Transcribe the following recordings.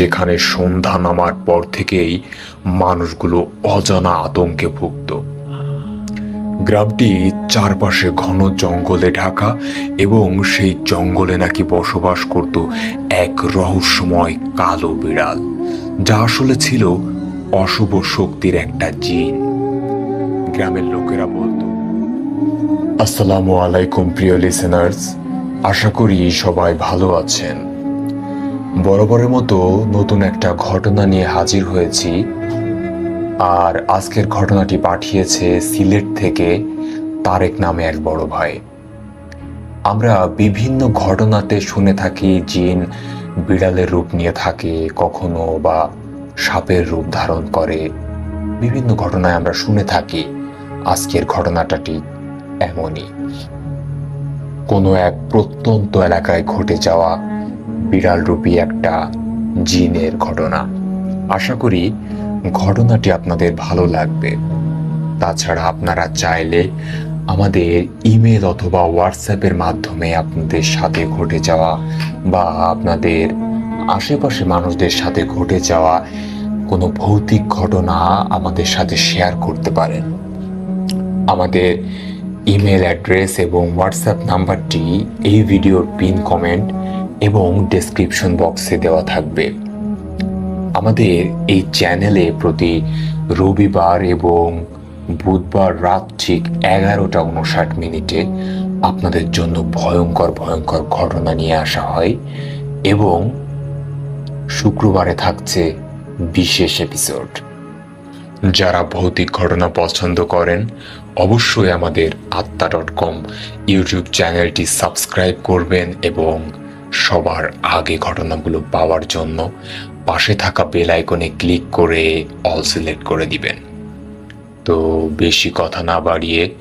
যেখানে সন্ধ্যা নামার পর থেকেই মানুষগুলো অজানা আতঙ্কে ভুগত গ্রামটি চারপাশে ঘন জঙ্গলে ঢাকা এবং সেই জঙ্গলে নাকি বসবাস করত এক রহস্যময় কালো বিড়াল, যা আসলে ছিল অশুভ শক্তির একটা জিন। গ্রামের লোকেরা বলতো, আসসালামু আলাইকুম প্রিয় লিসেনার্স আশা করি সবাই ভালো আছেন। বরাবরের মতো নতুন একটা ঘটনা নিয়ে হাজির হয়েছি। আর আজকের ঘটনাটি পাঠিয়েছে সিলেট থেকে তারেক নামে এক বড় ভাই। আমরা বিভিন্ন ঘটনাতে শুনে থাকি, জিন বিড়ালের রূপ নিয়ে থাকে কখনো বা সাপের রূপ ধারণ করে। বিভিন্ন ঘটনায় আমরা শুনে থাকি, আজকের ঘটনাটা ঠিক এমনই। কোনো এক প্রত্যন্ত এলাকায় ঘটে যাওয়া বিড়াল রূপী একটা জিনের ঘটনা। আশা করি ঘটনাটি আপনাদের ভালো লাগবে। তাছাড়া আপনারা চাইলে আমাদের ইমেল অথবা হোয়াটসঅ্যাপের মাধ্যমে আপনাদের সাথে ঘটে যাওয়া বা আপনাদের আশেপাশে মানুষদের সাথে ঘটে যাওয়া কোনো ভৌতিক ঘটনা আমাদের সাথে শেয়ার করতে পারেন। আমাদের ইমেল অ্যাড্রেস এবং হোয়াটসঅ্যাপ নাম্বারটি এই ভিডিওর পিন কমেন্ট এবং ডেসক্রিপশন বক্সে দেওয়া থাকবে। আমাদের এই চ্যানেলে প্রতি রবিবার এবং বুধবার রাত ঠিক এগারোটা উনষাট মিনিটে আপনাদের জন্য ভয়ঙ্কর ভয়ঙ্কর ঘটনা নিয়ে আসা হয় এবং শুক্রবারে থাকছে বিশেষ এপিসোড যারা ভৌতিক ঘটনা পছন্দ করেন, অবশ্যই আমাদের আত্মা ডট কম ইউটিউব চ্যানেলটি সাবস্ক্রাইব করবেন এবং সবার আগে ঘটনাগুলো পাওয়ার জন্য পাশে থাকা বেল আইকনে ক্লিক করে অল সিলেক্ট করে দিবেন। তো বেশি কথা না বাড়িয়ে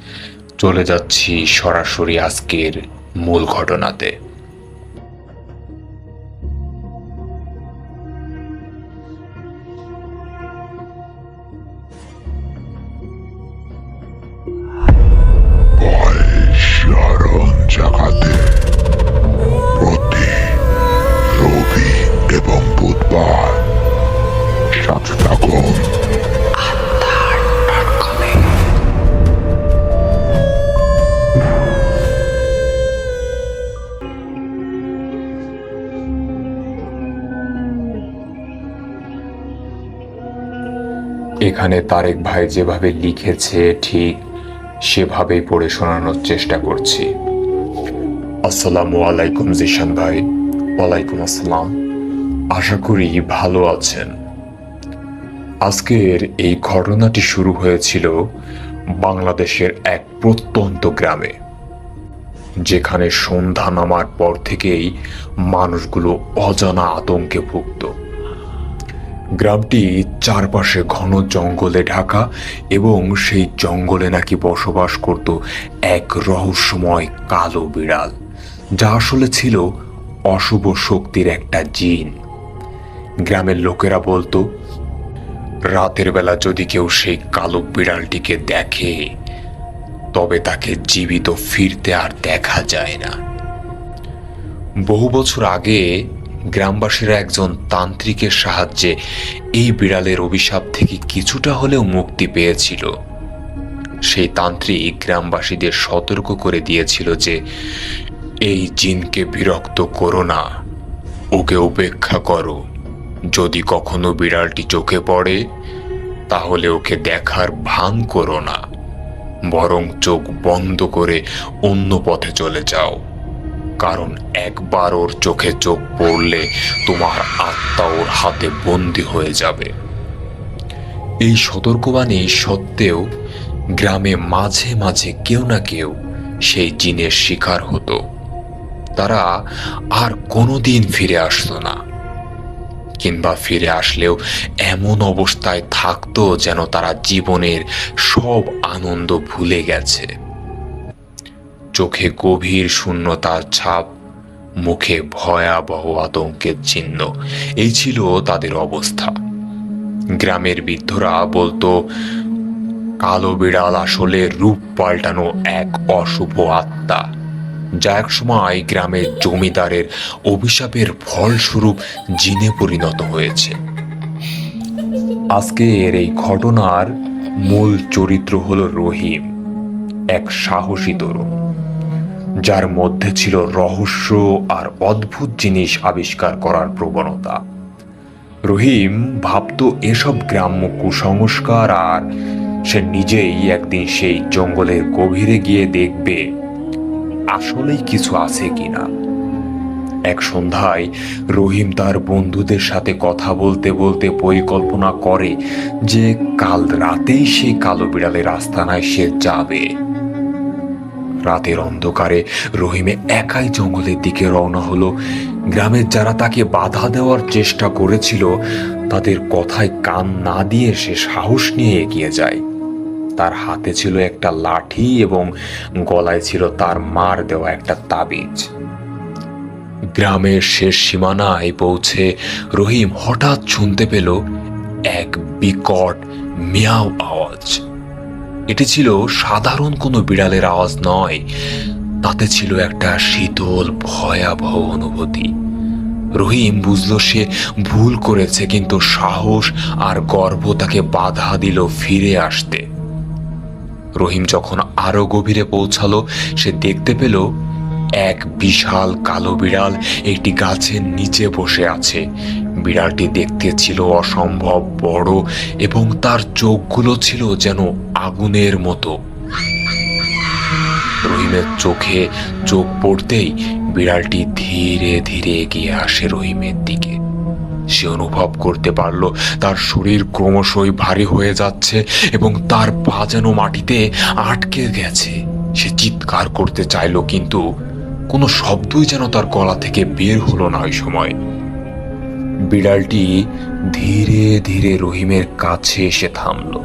চলে যাচ্ছি সরাসরি আজকের মূল ঘটনাতে। এখানে তারেক ভাই যেভাবে লিখেছে, ঠিক সেভাবেই পড়ে শোনানোর চেষ্টা করছি। আসসালামু আলাইকুম জিশান ভাই। ওয়ালাইকুম আসসালাম। আশা করি ভালো আছেন। আজকের এই ঘটনাটি শুরু হয়েছিল বাংলাদেশের এক প্রত্যন্ত গ্রামে, যেখানে সন্ধ্যা নামার পর থেকেই মানুষগুলো অজানা আতঙ্কে ভুগত। গ্রামটি চারপাশে ঘন জঙ্গলে ঢাকা এবং সেই জঙ্গলে নাকি বসবাস করত এক রহস্যময় কালো বিড়াল, যা আসলে ছিল অশুভ শক্তির একটা জিন। গ্রামের লোকেরা বলতো, রাতের বেলা যদি কেউ সেই কালো বিড়ালটিকে দেখে, তবে তাকে জীবিত ফিরতে আর দেখা যায় না। বহু বছর আগে গ্রামবাসীরা একজন তান্ত্রিকের সাহায্যে এই বিড়ালের অভিশাপ থেকে কিছুটা হলেও মুক্তি পেয়েছিল। সেই তান্ত্রিক গ্রামবাসীদের সতর্ক করে দিয়েছিল যে, এই জিনকে বিরক্ত করো না। ওকে উপেক্ষা করো। যদি কখনো বিড়ালটি চোখে পড়ে, তাহলে ওকে দেখার ভান করো না। বরং চোখ বন্ধ করে অন্য পথে চলে যাও। কারণ একবার ওর চোখে চোখ পড়লে তোমার আত্মা ওর হাতে বন্দি হয়ে যাবে। এই সতর্কবাণী সত্ত্বেও গ্রামে মাঝে মাঝে কেউ না কেউ সেই জিনের শিকার হতো। তারা আর কোনোদিন ফিরে আসতো না। কিংবা ফিরে আসলেও এমন অবস্থায় থাকতো যেন তারা জীবনের সব আনন্দ ভুলে গেছে। চোখে গভীর শূন্যতার ছাপ, মুখে ভয়াবহ আতঙ্কের চিহ্ন। এই ছিল তাদের অবস্থা। গ্রামের বৃদ্ধরা বলতো, কালো বিড়াল আসলে রূপ পাল্টানো এক অশুভ আত্মা, যা একসময় গ্রামের জমিদারের অভিশাপের ফলস্বরূপ জিনে পরিণত হয়েছে। আজকের এই ঘটনার মূল চরিত্র হল রহিম, এক সাহসী তরুণ। যার মধ্যে ছিল রহস্য আর অদ্ভুত জিনিস আবিষ্কার করার প্রবণতা। রহিম ভাবত এসব গ্রাম্য কুসংস্কার আর সে নিজেই একদিন সেই জঙ্গলের গভীরে গিয়ে দেখবে আসলেই কিছু আছে কিনা। এক সন্ধ্যায় রহিম তার বন্ধুদের সাথে কথা বলতে বলতে পরিকল্পনা করে যে কাল রাতেই সেই কালো বিড়ালের আস্তানায় সে যাবে। রাতের অন্ধকারে রহিমে একাই জঙ্গলের দিকে রওনা হলো। গ্রামের যারা তাকে বাধা দেওয়ার চেষ্টা করেছিল, তাদের কথায় কান না দিয়ে সে সাহস নিয়ে এগিয়ে যায়। তার হাতে ছিল একটা লাঠি এবং গলায় ছিল তার মার দেওয়া একটা তাবিজ। গ্রামের শেষ সীমানায় পৌঁছে রহিম হঠাৎ শুনতে পেল এক বিকট মিয়াও আওয়াজ। এটি ছিল সাধারণ কোনো বিড়ালের আওয়াজ নয়, তাতে ছিল একটা শীতল, ভয়াবহ অনুভূতি। রহিম বুঝল সে ভুল করেছে, কিন্তু সাহস আর গর্ব তাকে বাধা দিল ফিরে আসতে। রহিম যখন আরও গভীরে পৌঁছালো, সে দেখতে পেল এক বিশাল কালো বিড়াল একটি গাছের নিচে বসে আছে। বিড়ালটি দেখতে ছিল অসম্ভব বড় এবং তার চোখগুলো ছিল যেন আগুনের মতো। রহিমের চোখে চোখ পড়তেই বিড়ালটি ধীরে ধীরে এগিয়ে আসে রহিমের দিকে। সে অনুভব করতে পারল, তার শরীর ক্রমশই ভারী হয়ে যাচ্ছে এবং তার পা যেন মাটিতে আটকে গেছে। সে চিৎকার করতে চাইল, কিন্তু কোনো শব্দই যেন তার গলা থেকে বের হলো না ওই সময়। বিড়ালটি ধীরে ধীরে রহিমের কাছে এসে থামল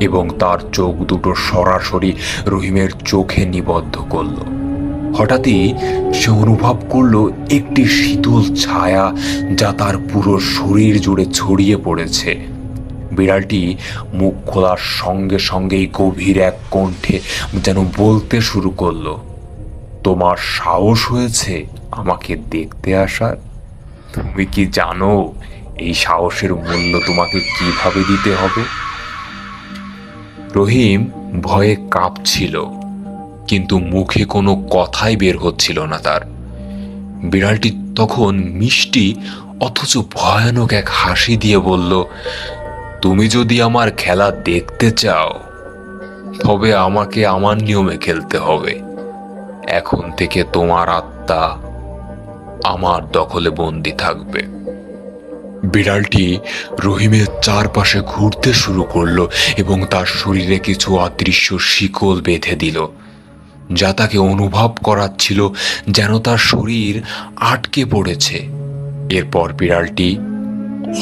এবং তার চোখ দুটো সরাসরি রহিমের চোখে নিবদ্ধ করল। হঠাৎই সে অনুভব করল একটি শীতল ছায়া যা তার পুরো শরীর জুড়ে ছড়িয়ে পড়েছে। বিড়ালটি মুখ খোলার সঙ্গে সঙ্গেই গভীর এক কণ্ঠে যেন বলতে শুরু করল তোমার সাহস হয়েছে আমাকে দেখতে আসার? তুমি কি জানো এই সাহসের মূল্য তোমাকে কীভাবে দিতে হবে? রহিম ভয়ে কাঁপছিল, কিন্তু মুখে কোনো কথাই বের হচ্ছিল না তার। বিড়ালটি তখন মিষ্টি, অথচ ভয়ানক এক হাসি দিয়ে বলল, তুমি যদি আমার খেলা দেখতে চাও, তবে আমাকে আমার নিয়মে খেলতে হবে। এখন থেকে তোমার আত্মা আমার দখলে বন্দি থাকবে। বিড়ালটি রহিমের চারপাশে ঘুরতে শুরু করল এবং তার শরীরে কিছু অদৃশ্য শিকল বেঁধে দিল, যা তাকে অনুভব করাচ্ছিল যেন তার শরীর আটকে পড়েছে। এরপর বিড়ালটি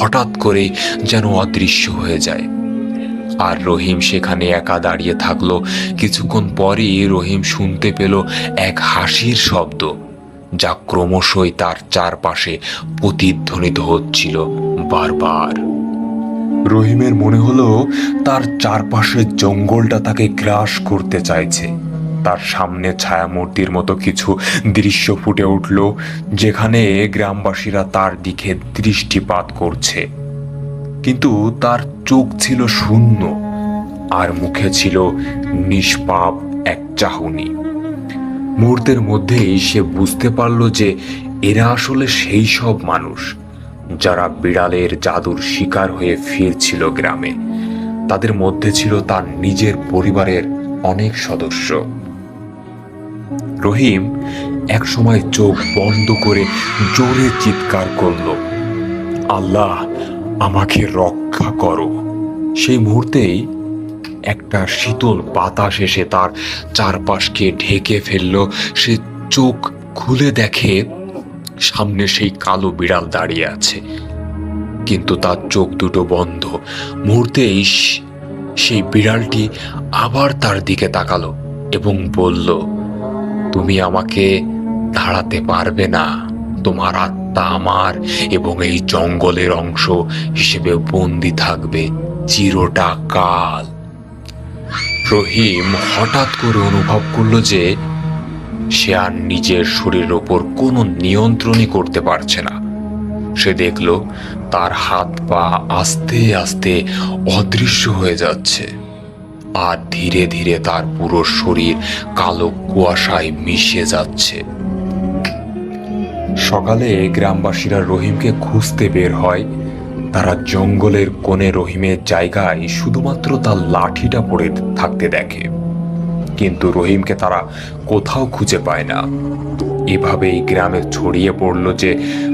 হঠাৎ করে যেন অদৃশ্য হয়ে যায়। আর রহিম সেখানে একা দাঁড়িয়ে থাকল। কিছুক্ষণ পরেই রহিম শুনতে পেল এক হাসির শব্দ, যা ক্রমশই তার চারপাশে প্রতিধ্বনিত হচ্ছিল বারবার। রহিমের মনে হলো তার চারপাশের জঙ্গলটা তাকে গ্রাস করতে চাইছে। তার সামনে ছায়ামূর্তির মতো কিছু দৃশ্য ফুটে উঠল, যেখানে গ্রামবাসীরা তার দিকে দৃষ্টিপাত করছে। কিন্তু তার চোখ ছিল শূন্য আর মুখে ছিল নিষ্পাপ এক চাহনি। মুহূর্তের মধ্যেই সে বুঝতে পারল যে এরা আসলে সেই সব মানুষ যারা বিড়ালের জাদুর শিকার হয়ে ফিরছিল গ্রামে। তাদের মধ্যে ছিল তার নিজের পরিবারের অনেক সদস্য। রহিম একসময় চোখ বন্ধ করে জোরে চিৎকার করল, আল্লাহ আমাকে রক্ষা করো। সেই মুহূর্তেই একটা শীতল বাতাস এসে তার চারপাশকে ঢেকে ফেলল। সে চোখ খুলে দেখে সামনে সেই কালো বিড়াল দাঁড়িয়ে আছে। কিন্তু তার চোখ দুটো বন্ধ। মুহূর্তেই সেই বিড়ালটি আবার তার দিকে তাকালো এবং বলল, তুমি আমাকে দাঁড়াতে পারবে না। তোমার আত্মা আমার এবং এই জঙ্গলের অংশ হিসেবে বন্দি থাকবে চিরটা কাল। রহিম হঠাৎ করে অনুভব করল যে সে আর নিজের শরীরের ওপর কোনো নিয়ন্ত্রণই করতে পারছে না। সে দেখল তার হাত পা আস্তে আস্তে অদৃশ্য হয়ে যাচ্ছে আর ধীরে ধীরে তার পুরো শরীর কালো কুয়াশায় মিশে যাচ্ছে। সকালে গ্রামবাসীরা রহিমকে খুঁজতে বের হয়। তারা জঙ্গলের কোণে রহিমের জায়গায় শুধুমাত্র তার লাঠিটা পড়ে থাকতে দেখে। কিন্তু রহিমকে তারা কোথাও খুঁজে পায় না। এভাবেই গ্রামে ছড়িয়ে পড়ল যে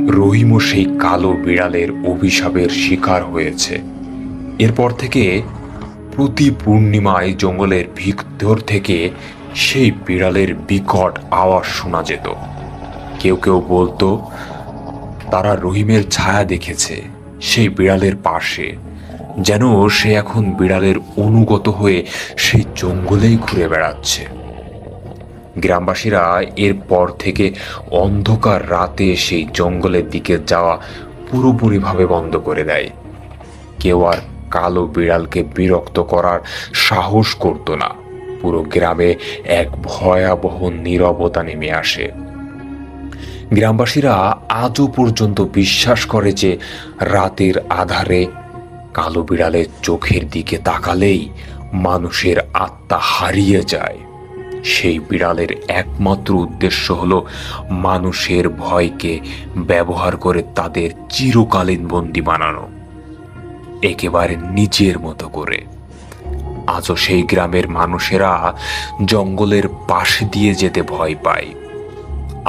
রহিমও সেই কালো বিড়ালের অভিশাপের শিকার হয়েছে। এরপর থেকে প্রতি পূর্ণিমায় জঙ্গলের ভিতর থেকে সেই বিড়ালের বিকট আওয়াজ শোনা যেত। কেউ কেউ বলতো, তারা রহিমের ছায়া দেখেছে সেই বিড়ালের পাশে, যেন সে এখন বিড়ালের অনুগত হয়ে সেই জঙ্গলেই ঘুরে বেড়াচ্ছে। গ্রামবাসীরা এরপর থেকে অন্ধকার রাতে সেই জঙ্গলের দিকে যাওয়া পুরোপুরিভাবে বন্ধ করে দেয়। কেউ আর কালো বিড়ালকে বিরক্ত করার সাহস করত না। পুরো গ্রামে এক ভয়াবহ নীরবতা নেমে আসে। গ্রামবাসীরা আজও পর্যন্ত বিশ্বাস করে যে রাতের আধারে কালো বিড়ালের চোখের দিকে তাকালেই মানুষের আত্মা হারিয়ে যায়। সেই বিড়ালের একমাত্র উদ্দেশ্য হলো মানুষের ভয়কে ব্যবহার করে তাদের চিরকালীন বন্দি বানানো। একেবারে নিজের মতো করে। আজও সেই গ্রামের মানুষেরা জঙ্গলের পাশে দিয়ে যেতে ভয় পায়।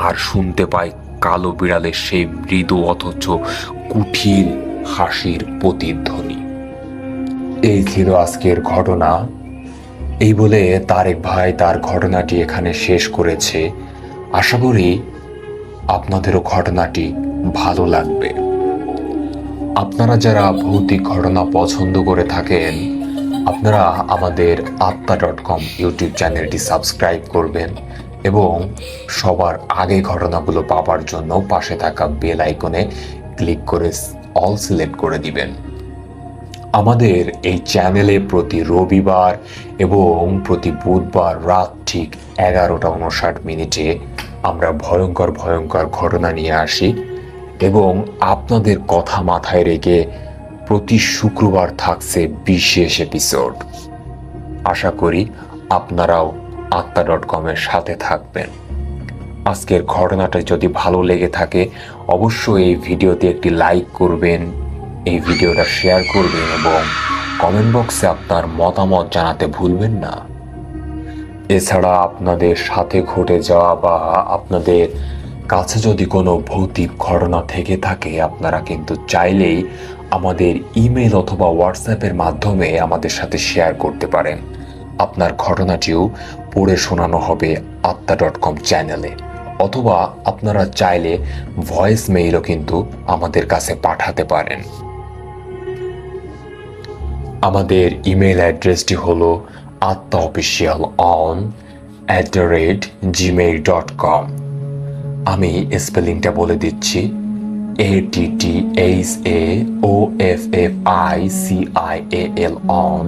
আর শুনতে পায় কালো বিড়ালের সেই মৃদু অথচ কুঠির হাসির প্রতিধ্বনি। এই ছিল আজকের ঘটনা। এই বলে তারেক ভাই তার ঘটনাটি এখানে শেষ করেছে। আশা করি আপনাদেরও ঘটনাটি ভালো লাগবে। আপনারা যারা ভৌতিক ঘটনা পছন্দ করে থাকেন, আপনারা আমাদের আত্মা ডট কম ইউটিউব চ্যানেলটি সাবস্ক্রাইব করবেন। এবং সবার আগে ঘটনাগুলো পাওয়ার জন্য পাশে থাকা বেল আইকনে ক্লিক করে অল সিলেক্ট করে দিবেন। আমাদের এই চ্যানেলে প্রতি রবিবার এবং প্রতি বুধবার রাত ঠিক এগারোটা উনষাট মিনিটে আমরা ভয়ঙ্কর ভয়ঙ্কর ঘটনা নিয়ে আসি এবং আপনাদের কথা মাথায় রেখে প্রতি শুক্রবার থাকছে বিশেষ এপিসোড আশা করি আপনারাও আত্মা ডট কমের সাথে থাকবেন। আজকের ঘটনাটা যদি ভালো লেগে থাকে, অবশ্যই এই ভিডিওতে একটি লাইক করবেন, এই ভিডিওটা শেয়ার করবেন এবং কমেন্ট বক্সে আপনার মতামত জানাতে ভুলবেন না। এছাড়া আপনাদের সাথে ঘটে যাওয়া বা আপনাদের কাছে যদি কোনো ভৌতিক ঘটনা থেকে থাকে, আপনারা কিন্তু চাইলেই আমাদের ইমেল অথবা হোয়াটসঅ্যাপের মাধ্যমে আমাদের সাথে শেয়ার করতে পারেন। আপনার ঘটনাটিও পড়ে শোনানো হবে আত্মা ডট কম চ্যানেলে। অথবা আপনারা চাইলে ভয়েস মেইলও কিন্তু আমাদের কাছে পাঠাতে পারেন। আমাদের ইমেল অ্যাড্রেসটি হল Atma official on at the rate Gmail dot com আমি স্পেলিংটা বলে দিচ্ছি। A T T H A O F F I C I A L on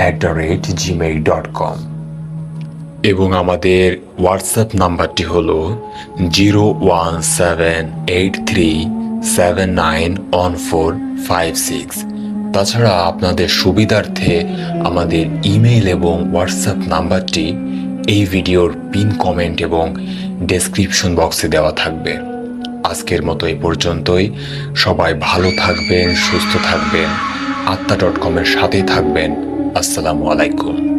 at the rate Gmail dot com এবং আমাদের হোয়াটসঅ্যাপ নাম্বারটি হলো zero one seven eight three seven nine one four five six তাছাড়া আপনাদের সুবিধার্থে আমাদের email এবং WhatsApp নাম্বারটি এই ভিডিওর পিন কমেন্ট এবং ডেসক্রিপশন বক্সে দেওয়া থাকবে। আজকের মতো এই পর্যন্তই। সবাই ভালো থাকবেন, সুস্থ থাকবেন। আত্মা ডট কমের সাথেই থাকবেন। আসসালামু আলাইকুম।